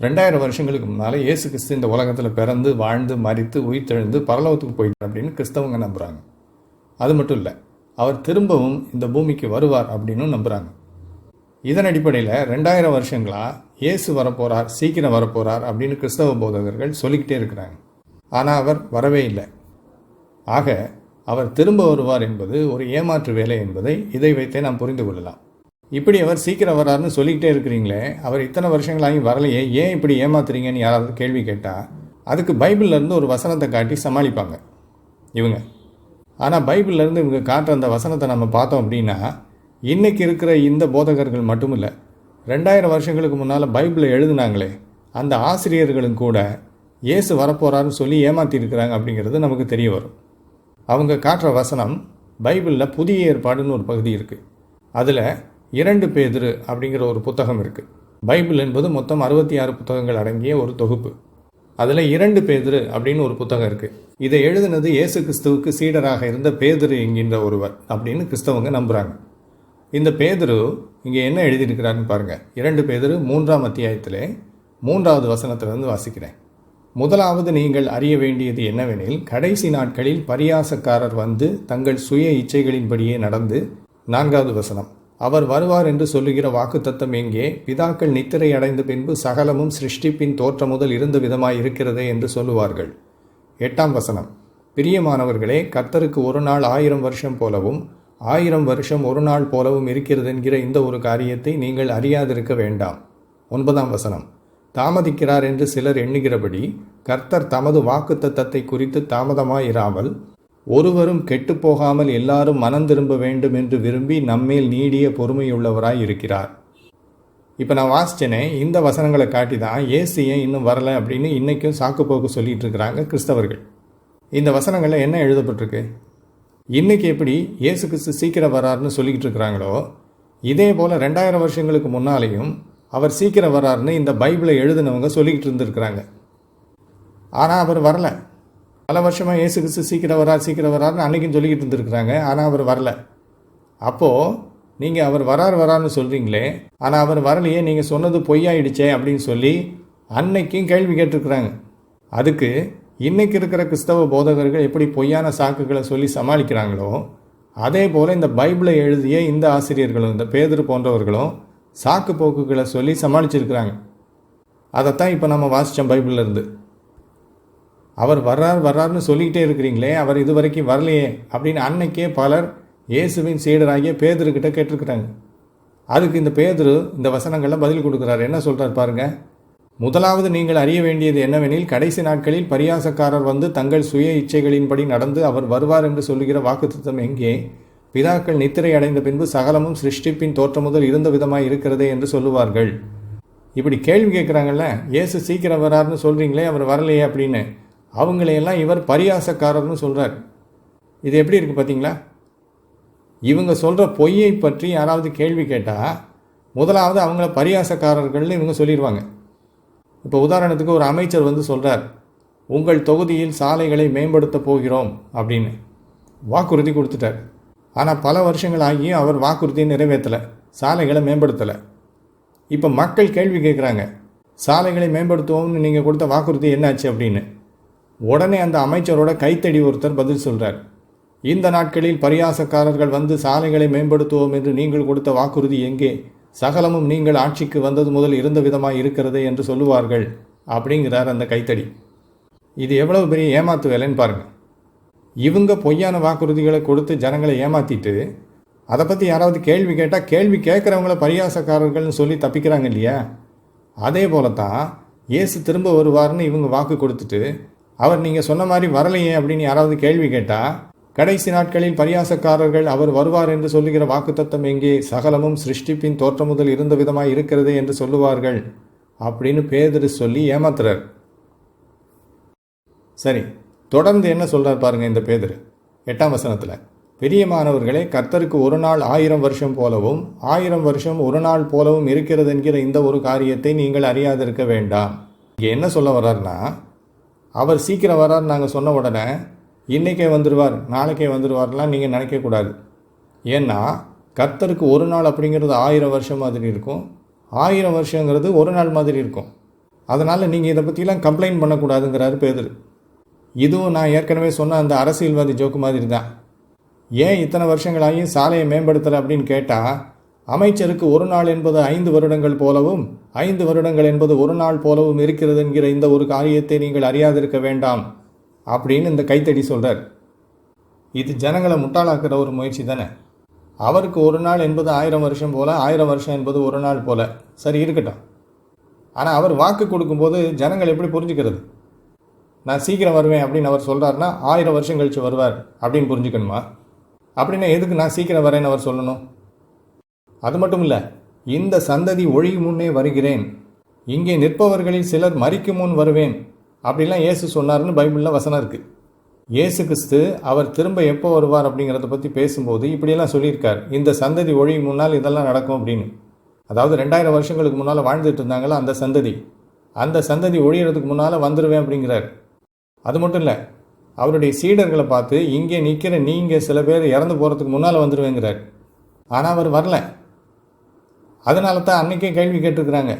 ரெண்டாயிரம் வருஷங்களுக்கு முன்னால் இயேசு கிறிஸ்து இந்த உலகத்தில் பிறந்து வாழ்ந்து மறித்து உயிர்த்தெழுந்து பரலோகத்துக்கு போயிட்டார் அப்படின்னு கிறிஸ்தவங்க நம்புகிறாங்க அது மட்டும் இல்லை அவர் திரும்பவும் இந்த பூமிக்கு வருவார் அப்படின்னு நம்புகிறாங்க இதன் அடிப்படையில் ரெண்டாயிரம் வருஷங்களாக இயேசு வரப்போகிறார் சீக்கிரம் வரப்போகிறார் அப்படின்னு கிறிஸ்தவ போதகர்கள் சொல்லிக்கிட்டே இருக்கிறாங்க. ஆனால் அவர் வரவே இல்லை. ஆக அவர் திரும்ப வருவார் என்பது ஒரு ஏமாற்று வேலை என்பதை இதை வைத்தே நாம் புரிந்து கொள்ளலாம். இப்படி அவர் சீக்கிரம் வராருன்னு சொல்லிக்கிட்டே இருக்கிறீங்களே அவர் இத்தனை வருஷங்களாகி வரலையே ஏன் இப்படி ஏமாத்துறீங்கன்னு யாராவது கேள்வி கேட்டால் அதுக்கு பைபிள்லேருந்து ஒரு வசனத்தை காட்டி சமாளிப்பாங்க. இவங்க. ஆனால் பைபிள்லேருந்து இவங்க காட்டுற அந்த வசனத்தை நம்ம பார்த்தோம் அப்படின்னா இன்றைக்கி இருக்கிற இந்த போதகர்கள் மட்டும் இல்லை ரெண்டாயிரம் வருஷங்களுக்கு முன்னால் பைபிளை எழுதுனாங்களே அந்த ஆசிரியர்களும் கூட இயேசு வரப்போகிறாருன்னு சொல்லி ஏமாற்றிருக்கிறாங்க அப்படிங்கிறது நமக்கு தெரிய வரும். அவங்க காட்டுற வசனம் பைபிளில் புதிய ஏற்பாடுன்னு ஒரு பகுதி இருக்குது அதில் இரண்டு பேதிரு அப்படிங்கிற ஒரு புத்தகம் இருக்குது பைபிள் என்பது மொத்தம் அறுபத்தி ஆறு புத்தகங்கள் அடங்கிய ஒரு தொகுப்பு. அதில் இரண்டு பேதிரு அப்படின்னு ஒரு புத்தகம் இருக்குது இதை எழுதினது இயேசு கிறிஸ்துவுக்கு சீடராக இருந்த பேதிரு என்கின்ற ஒருவர் அப்படின்னு கிறிஸ்தவங்க நம்புகிறாங்க இந்த பேதிரு இங்கே என்ன எழுதியிருக்கிறாருன்னு பாருங்கள் இரண்டு பேதிரு மூன்றாம் அத்தியாயத்திலே மூன்றாவது வசனத்திலிருந்து வாசிக்கிறேன். முதலாவது நீங்கள் அறிய வேண்டியது என்னவெனில் கடைசி நாட்களில் பரியாசக்காரர் வந்து தங்கள் சுய இச்சைகளின்படியே நடந்து நான்காவது வசனம். அவர் வருவார் என்று சொல்லுகிற வாக்குத்தத்தம் எங்கே? பிதாக்கள் நித்திரை அடைந்த பின்பு சகலமும் சிருஷ்டிப்பின் தோற்றம் முதல் இருந்த விதமாய் இருக்கிறதே என்று சொல்லுவார்கள். எட்டாம் வசனம். பிரியமானவர்களே கர்த்தருக்கு ஒரு நாள் ஆயிரம் வருஷம் போலவும் ஆயிரம் வருஷம் ஒரு நாள் போலவும் இருக்கிறது என்கிற இந்த ஒரு காரியத்தை நீங்கள் அறியாதிருக்க வேண்டாம். ஒன்பதாம் வசனம். தாமதிக்கிறார் என்று சிலர் எண்ணுகிறபடி கர்த்தர் தமது வாக்குத்தத்தத்தை குறித்து தாமதமாயிராமல் ஒருவரும் கெட்டுப்போகாமல் எல்லாரும் மனம் திரும்ப வேண்டும் என்று விரும்பி நம்மேல் நீடிய பொறுமையுள்ளவராய் இருக்கிறார். இப்போ நான் வாசிச்சேனே இந்த வசனங்களை காட்டி தான் ஏசு ஏன் இன்னும் வரலை அப்படின்னு இன்றைக்கும் சாக்கு போக்கு சொல்லிட்டு இருக்கிறாங்க கிறிஸ்தவர்கள். இந்த வசனங்களில் என்ன எழுதப்பட்டிருக்கு? இன்னைக்கு எப்படி இயேசு கிறிஸ்து சீக்கிரம் வராருன்னு சொல்லிக்கிட்டு இருக்கிறாங்களோ இதே போல் ரெண்டாயிரம் வருஷங்களுக்கு முன்னாலேயும் அவர் சீக்கிரம் வராருன்னு இந்த பைபிளை எழுதினவங்க சொல்லிக்கிட்டு இருந்திருக்கிறாங்க. ஆனால் அவர் வரலை. பல வருஷமாக இயேசு கிறிஸ்து சீக்கிரம் வரார் சீக்கிரம் வரார்னு அன்னைக்கும் சொல்லிக்கிட்டு இருந்திருக்கிறாங்க. ஆனால் அவர் வரல. அப்போது நீங்கள் அவர் வரார் வரார்னு சொல்கிறீங்களே ஆனால் அவர் வரலையே நீங்கள் சொன்னது பொய்யாயிடுச்சே அப்படின்னு சொல்லி அன்னைக்கும் கேள்வி கேட்டிருக்கிறாங்க. அதுக்கு இன்றைக்கு இருக்கிற கிறிஸ்தவ போதகர்கள் எப்படி பொய்யான சாக்குகளை சொல்லி சமாளிக்கிறாங்களோ அதே போல் இந்த பைபிளை எழுதிய இந்த ஆசிரியர்களும் இந்த பேதர் போன்றவர்களும் சாக்கு போக்குகளை சொல்லி சமாளிச்சிருக்கிறாங்க. அதைத்தான் இப்போ நம்ம வாசித்தோம் பைபிளில் இருந்து. அவர் வர்றார் வர்றாருன்னு சொல்லிக்கிட்டே இருக்கிறீங்களே அவர் இது வரைக்கும் வரலையே அப்படின்னு அன்னைக்கே பலர் இயேசுவின் சீடராகிய பேதருக்கிட்ட கேட்டிருக்கிறாங்க. அதுக்கு இந்த பேதரு இந்த வசனங்களில் பதில் கொடுக்குறாரு. என்ன சொல்கிறார் பாருங்க. முதலாவது நீங்கள் அறிய வேண்டியது என்னவெனில் கடைசி நாட்களில் பரியாசக்காரர் வந்து தங்கள் சுய இச்சைகளின்படி நடந்து அவர் வருவார் என்று சொல்லுகிற வாக்குத்தம் எங்கே? பிதாக்கள் நித்திரை அடைந்த பின்பு சகலமும் சிருஷ்டிப்பின் தோற்றம் முதல் இருந்த விதமாய் இருக்கிறதே என்று சொல்லுவார்கள். இப்படி கேள்வி கேட்குறாங்கல்ல இயேசு சீக்கிரம் வராருன்னு சொல்கிறீங்களே அவர் வரலையே அப்படின்னு. அவங்களையெல்லாம் இவர் பரியாசக்காரர்னு சொல்கிறார் இது எப்படி இருக்குது பார்த்தீங்களா? இவங்க சொல்கிற பொய்யை பற்றி யாராவது கேள்வி கேட்டால் முதலாவது அவங்கள பரியாசக்காரர்கள்னு இவங்க சொல்லிடுவாங்க இப்போ உதாரணத்துக்கு ஒரு அமைச்சர் வந்து சொல்கிறார் உங்கள் தொகுதியில் சாலைகளை மேம்படுத்த போகிறோம் அப்படின்னு. வாக்குறுதி கொடுத்துட்டார். ஆனால் பல வருஷங்கள் ஆகியும் அவர் வாக்குறுதியை நிறைவேற்றலை சாலைகளை மேம்படுத்தலை. இப்போ மக்கள் கேள்வி கேட்குறாங்க சாலைகளை மேம்படுத்துவோம்னு நீங்கள் கொடுத்த வாக்குறுதி என்னாச்சு? அப்படின்னு. உடனே அந்த அமைச்சரோட கைத்தடி ஒருத்தர் பதில் சொல்கிறார் இந்த நாட்களில் பரியாசக்காரர்கள் வந்து சாலைகளை மேம்படுத்துவோம் என்று நீங்கள் கொடுத்த வாக்குறுதி எங்கே? சகலமும் நீங்கள் ஆட்சிக்கு வந்தது முதல் இருந்த விதமாக இருக்கிறது என்று சொல்லுவார்கள் அப்படிங்கிறார் அந்த கைத்தடி. இது எவ்வளவு பெரிய ஏமாத்து வேலைன்னு பாருங்கள் இவங்க பொய்யான வாக்குறுதிகளை கொடுத்து ஜனங்களை ஏமாத்திட்டு அதை பற்றி யாராவது கேள்வி கேட்டால் கேள்வி கேட்குறவங்கள பரியாசக்காரர்கள்னு சொல்லி தப்பிக்கிறாங்க இல்லையா? அதே போல தான் இயேசு திரும்ப வருவார்னு இவங்க வாக்கு கொடுத்துட்டு அவர் நீங்கள் சொன்ன மாதிரி வரலையே அப்படின்னு யாராவது கேள்வி கேட்டால் கடைசி நாட்களில் பரியாசக்காரர்கள் அவர் வருவார் என்று சொல்லுகிற வாக்குத்தத்தம் எங்கே? சகலமும் சிருஷ்டிப்பின் தோற்றம் முதல் இருந்த விதமாக இருக்கிறது என்று சொல்லுவார்கள் அப்படின்னு பேதரு சொல்லி ஏமாத்துறார். சரி தொடர்ந்து என்ன சொல்றார் பாருங்க இந்த பேதர். எட்டாம் வசனத்தில் பெரிய மாணவர்களே கர்த்தருக்கு ஒரு நாள் ஆயிரம் வருஷம் போலவும் ஆயிரம் வருஷம் ஒரு நாள் போலவும் இருக்கிறது என்கிற இந்த ஒரு காரியத்தை நீங்கள் அறியாதிருக்க வேண்டாம். இங்கே என்ன சொல்ல வர்றாருன்னா அவர் சீக்கிரம் வரார் நாங்கள் சொன்ன உடனே இன்றைக்கே வந்துடுவார் நாளைக்கே வந்துடுவார்லாம் நீங்கள் நினைக்கக்கூடாது ஏன்னா கர்த்தருக்கு ஒரு நாள் அப்படிங்கிறது ஆயிரம் வருஷம் மாதிரி இருக்கும். ஆயிரம் வருஷங்கிறது ஒரு நாள் மாதிரி இருக்கும். அதனால் நீங்கள் இதை பற்றிலாம் கம்ப்ளைண்ட் பண்ணக்கூடாதுங்கிறாரு பேதர். இதுவும் நான் ஏற்கனவே சொன்ன அந்த அரசியல்வாதி ஜோக்கு மாதிரி தான். ஏன் இத்தனை வருஷங்களாகியும் சாலையை மேம்படுத்தலை அப்படின்னு கேட்டால் அமைச்சருக்கு ஒரு நாள் என்பது ஐந்து வருடங்கள் போலவும் ஐந்து வருடங்கள் என்பது ஒரு நாள் போலவும் இருக்கிறது என்கிற இந்த ஒரு காரியத்தை நீங்கள் அறியாதிருக்க வேண்டாம் அப்படின்னு இந்த கைத்தடி சொல்கிறார் இது ஜனங்களை முட்டாளாக்குற ஒரு முயற்சி தானே. அவருக்கு ஒரு நாள் என்பது ஆயிரம் வருஷம் போல ஆயிரம் வருஷம் என்பது ஒரு நாள் போல. சரி இருக்கட்டும். ஆனால் அவர் வாக்கு கொடுக்கும்போது ஜனங்கள் எப்படி புரிஞ்சுக்கிறது? நான் சீக்கிரம் வருவேன் அப்படின்னு அவர் சொல்கிறாருன்னா ஆயிரம் வருஷம் கழித்து வருவார் அப்படின்னு புரிஞ்சுக்கணுமா? அப்படின்னா எதுக்கு நான் சீக்கிரம் வரேன்னு அவர் சொல்லணும்? அது மட்டும் இல்லை இந்த சந்ததி ஒழியும் முன்னே வருகிறேன். இங்கே நிற்பவர்களில் சிலர் மறிக்கும் முன் வருவேன். அப்படிலாம் இயேசு சொன்னார்னு பைபிளில் வசனம் இருக்குது இயேசு கிறிஸ்து அவர் திரும்ப எப்போ வருவார் அப்படிங்கிறத பற்றி பேசும்போது இப்படியெல்லாம் சொல்லியிருக்கார். இந்த சந்ததி ஒழியும் முன்னால் இதெல்லாம் நடக்கும் அப்படின்னு. அதாவது ரெண்டாயிரம் வருஷங்களுக்கு முன்னால் வாழ்ந்துட்டு இருந்தாங்களா அந்த சந்ததி. அந்த சந்ததி ஒழியறதுக்கு முன்னால் வந்துடுவேன் அப்படிங்கிறார். அது மட்டும் இல்லை அவருடைய சீடர்களை பார்த்து இங்கே நிற்கிற நீங்கள் சில பேர் இறந்து போகிறதுக்கு முன்னால் வந்துடுவேங்கிறார் ஆனால் அவர் வரல. அதனால தான் அன்றைக்கே கேள்வி கேட்டிருக்கிறாங்க.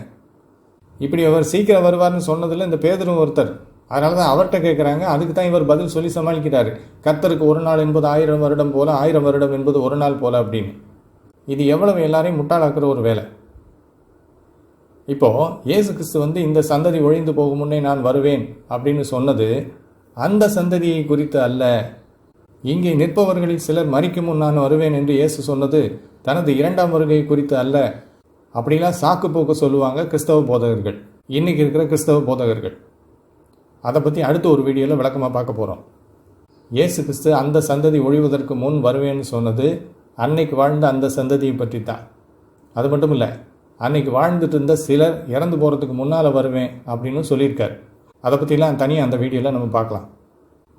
இப்படி அவர் சீக்கிரம் வருவார்னு சொன்னதில் இந்த பேதரும் ஒருத்தர். அதனால தான் அவர்கிட்ட கேட்குறாங்க அதுக்கு தான் இவர் பதில் சொல்லி சமாளிக்கிறாரு கர்த்தருக்கு ஒரு நாள் என்பது ஆயிரம் வருடம் போல ஆயிரம் வருடம் என்பது ஒரு நாள் போல அப்படின்னு. இது எவ்வளவு எல்லாரையும் முட்டாளாக்குற ஒரு வேலை. இப்போது இயேசு கிறிஸ்து வந்து இந்த சந்ததி ஒழிந்து போகும் முன்னே நான் வருவேன் அப்படின்னு சொன்னது அந்த சந்ததியை குறித்து அல்ல. இங்கே நிற்பவர்களில் சிலர் மறிக்கும் முன் நான் வருவேன் என்று இயேசு சொன்னது தனது இரண்டாம் வருகை குறித்து அல்ல. அப்படிலாம் சாக்கு போக்கு சொல்லுவாங்க கிறிஸ்தவ போதகர்கள். இன்றைக்கி இருக்கிற கிறிஸ்தவ போதகர்கள். அதை பற்றி அடுத்த ஒரு வீடியோவில் விளக்கமாக பார்க்க போகிறோம் இயேசு கிறிஸ்து அந்த சந்ததி ஒழிவதற்கு முன் வருவேன்னு சொன்னது அன்னைக்கு வாழ்ந்த அந்த சந்ததியை பற்றி தான் அது மட்டும் இல்லை அன்னைக்கு வாழ்ந்துட்டு இருந்த சிலர் இறந்து போகிறதுக்கு முன்னால் வருவேன் அப்படின்னு சொல்லியிருக்கார். அதை பற்றிலாம் தனியாக அந்த வீடியோவில் நம்ம பார்க்கலாம்.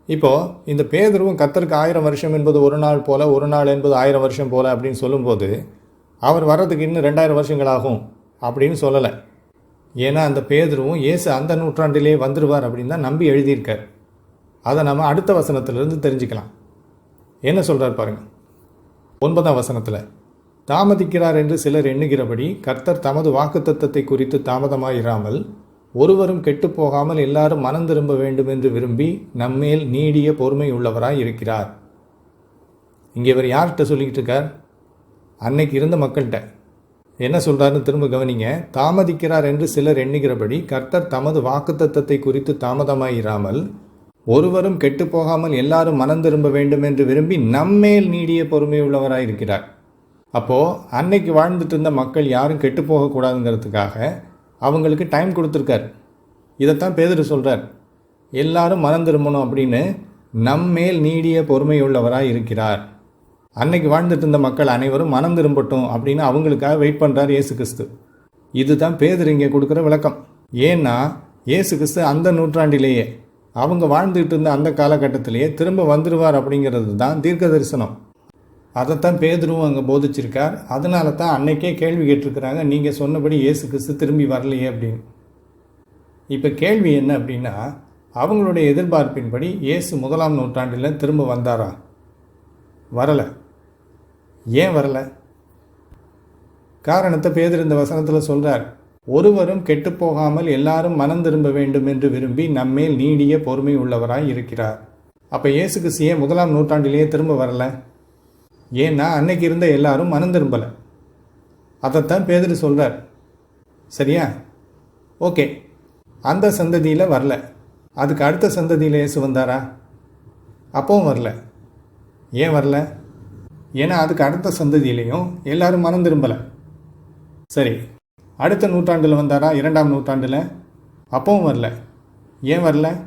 இப்போது இந்த பேதர்வும் கத்தருக்கு ஆயிரம் வருஷம் என்பது ஒரு நாள் போல் ஒரு நாள் என்பது ஆயிரம் வருஷம் போல் அப்படின்னு சொல்லும்போது அவர் வர்றதுக்கு இன்னும் ரெண்டாயிரம் வருஷங்கள் ஆகும் அப்படின்னு சொல்லலை. ஏன்னா அந்த பேதுருவும் இயேசு அந்த நூற்றாண்டிலே வந்துடுவார் அப்படின்னு தான் நம்பி எழுதியிருக்கார். அதை நம்ம அடுத்த வசனத்திலிருந்து தெரிஞ்சுக்கலாம். என்ன சொல்கிறார் பாருங்கள் ஒன்பதாம் வசனத்தில் தாமதிக்கிறார் என்று சிலர் எண்ணுகிறபடி கர்த்தர் தமது வாக்குத்தத்தத்தை குறித்து தாமதமாயிராமல் ஒருவரும் கெட்டுப் போகாமல் எல்லாரும் மனம் திரும்ப வேண்டும் என்று விரும்பி நம்மேல் நீடிய பொறுமை உள்ளவராய் இருக்கிறார். இங்கே இவர் யார்கிட்ட சொல்லிக்கிட்டு இருக்கார்? அன்னைக்கு இருந்த மக்கள்கிட்ட. என்ன சொல்கிறாருன்னு திரும்ப கவனிங்க. தாமதிக்கிறார் என்று சிலர் எண்ணுகிறபடி கர்த்தர் தமது வாக்குத்தத்தத்தை குறித்து தாமதமாயிராமல் ஒருவரும் கெட்டுப் போகாமல் எல்லாரும் மனம் திரும்ப வேண்டும் என்று விரும்பி நம்மேல் நீடிய பொறுமை உள்ளவராய் இருக்கிறார். அப்போது அன்னைக்கு வாழ்ந்துட்டு இருந்த மக்கள் யாரும் கெட்டு போகக்கூடாதுங்கிறதுக்காக அவங்களுக்கு டைம் கொடுத்துருக்கார். இதைத்தான் பேதர் சொல்கிறார் எல்லாரும் மனம் திரும்பணும் அப்படின்னு நம்மேல் நீடிய பொறுமையுள்ளவராக இருக்கிறார். அன்னைக்கு வாழ்ந்துட்டு இருந்த மக்கள் அனைவரும் மனம் திரும்பட்டும் அப்படின்னு அவங்களுக்காக வெயிட் பண்ணுறார் இயேசு கிறிஸ்து. இதுதான் பேதர் இங்கே கொடுக்குற விளக்கம். ஏன்னா இயேசு கிறிஸ்து அந்த நூற்றாண்டிலேயே அவங்க வாழ்ந்துட்டு இருந்த அந்த காலகட்டத்திலேயே திரும்ப வந்துடுவார் அப்படிங்கிறது தான் தீர்க்க தரிசனம். அதைத்தான் பேதரும் அங்கே போதிச்சிருக்கார். அதனால தான் அன்னைக்கே கேள்வி கேட்டிருக்கிறாங்க நீங்கள் சொன்னபடி இயேசு கிறிஸ்து திரும்பி வரலையே அப்படின்னு. இப்போ கேள்வி என்ன அப்படின்னா அவங்களுடைய எதிர்பார்ப்பின்படி இயேசு முதலாம் நூற்றாண்டில் திரும்ப வந்தாரா? வரலை. ஏன் வரலை? காரணத்தை பேதர் இந்த வசனத்தில் சொல்கிறார் ஒருவரும் கெட்டுப்போகாமல் எல்லாரும் மனம் திரும்ப வேண்டும் என்று விரும்பி நம்மேல் நீடிய பொறுமை உள்ளவராய் இருக்கிறார். அப்போ இயேசு கிறிஸ்து ஏன் முதலாம் நூற்றாண்டிலேயே திரும்ப வரல? ஏன்னா அன்னைக்கு இருந்த எல்லாரும் மனம் திரும்பலை. அதைத்தான் பேதர் சொல்கிறார் சரியா? ஓகே. அந்த சந்ததியில் வரல. அதுக்கு அடுத்த சந்ததியில் இயேசு வந்தாரா? அப்பவும் வரல. ஏன் வரல? ஏன்னா அதுக்கு அடுத்த சந்ததியிலையும் எல்லாரும் மனம் திரும்பலை. சரி அடுத்த நூற்றாண்டில் வந்தாரா? இரண்டாம் நூற்றாண்டில்? அப்பவும் வரல. ஏன் வரல?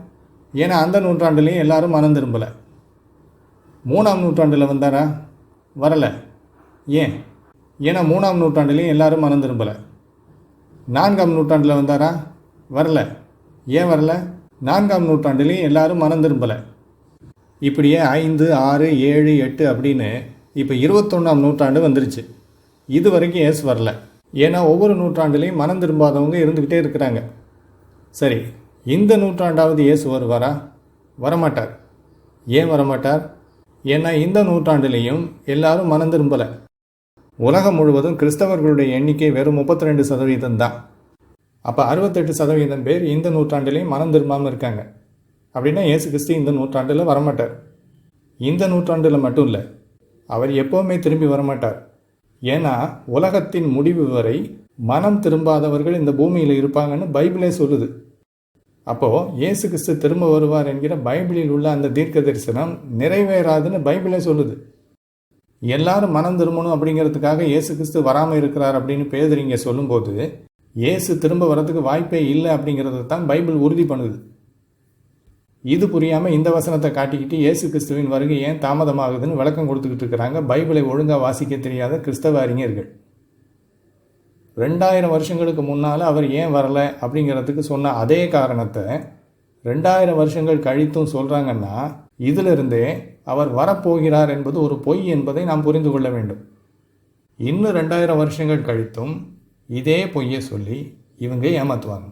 ஏன்னா அந்த நூற்றாண்டுலேயும் எல்லாரும் மனம் திரும்பலை. மூணாம் நூற்றாண்டில் வந்தாரா? வரலை. ஏன்? ஏன்னா மூணாம் நூற்றாண்டுலேயும் எல்லாரும் மனம் திரும்பலை. நான்காம் நூற்றாண்டில் வந்தாரா? வரல. ஏன் வரல? நான்காம் நூற்றாண்டுலேயும் எல்லாரும் மனம் திரும்பலை. இப்படியே ஐந்து ஆறு ஏழு எட்டு அப்படின்னு இப்போ இருபத்தொன்னாம் நூற்றாண்டு வந்துருச்சு. இது வரைக்கும் ஏசு வரல. ஏன்னா ஒவ்வொரு நூற்றாண்டுலேயும் மனம் திரும்பாதவங்க இருந்துக்கிட்டே இருக்கிறாங்க. சரி இந்த நூற்றாண்டாவது இயேசு வருவாரா? வரமாட்டார். ஏன் வரமாட்டார்? ஏன்னா இந்த நூற்றாண்டுலேயும் எல்லாரும் மனம் திரும்பலை. உலகம் முழுவதும் கிறிஸ்தவர்களுடைய எண்ணிக்கை வெறும் முப்பத்தி ரெண்டு சதவீதம் தான் அப்போ அறுபத்தெட்டு சதவீதம் பேர் இந்த நூற்றாண்டுலேயும் மனம் திரும்பாமல் இருக்காங்க. அப்படின்னா இயேசு கிறிஸ்து இந்த நூற்றாண்டில் வரமாட்டார். இந்த நூற்றாண்டில் மட்டும் இல்லை அவர் எப்போவுமே திரும்பி வரமாட்டார். ஏன்னா உலகத்தின் முடிவு வரை மனம் திரும்பாதவர்கள் இந்த பூமியில் இருப்பாங்கன்னு பைபிளே சொல்லுது. அப்போது இயேசு கிறிஸ்து திரும்ப வருவார் என்கிற பைபிளில் உள்ள அந்த தீர்க்க தரிசனம் நிறைவேறாதுன்னு பைபிளே சொல்லுது. எல்லாரும் மனம் திரும்பணும் அப்படிங்கிறதுக்காக இயேசு கிறிஸ்து வராமல் இருக்கிறார் அப்படின்னு பேதறிங்க சொல்லும்போது இயேசு திரும்ப வரதுக்கு வாய்ப்பே இல்லை அப்படிங்கிறத தான் பைபிள் உறுதி பண்ணுது. இது புரியாமல் இந்த வசனத்தை காட்டிக்கிட்டு இயேசு கிறிஸ்துவின் வருகை ஏன் தாமதமாகுதுன்னு விளக்கம் கொடுத்துக்கிட்டு இருக்கிறாங்க. பைபிளை ஒழுங்காக வாசிக்க தெரியாத கிறிஸ்தவ அறிஞர்கள். ரெண்டாயிரம் வருஷங்களுக்கு முன்னால் அவர் ஏன் வரலை அப்படிங்கிறதுக்கு சொன்ன அதே காரணத்தை ரெண்டாயிரம் வருஷங்கள் கழித்தும் சொல்கிறாங்கன்னா இதிலிருந்தே அவர் வரப்போகிறார் என்பது ஒரு பொய் என்பதை நாம் புரிந்து கொள்ள வேண்டும். இன்னும் ரெண்டாயிரம் வருஷங்கள் கழித்தும் இதே பொய்யை சொல்லி இவங்க ஏமாற்றுவாங்க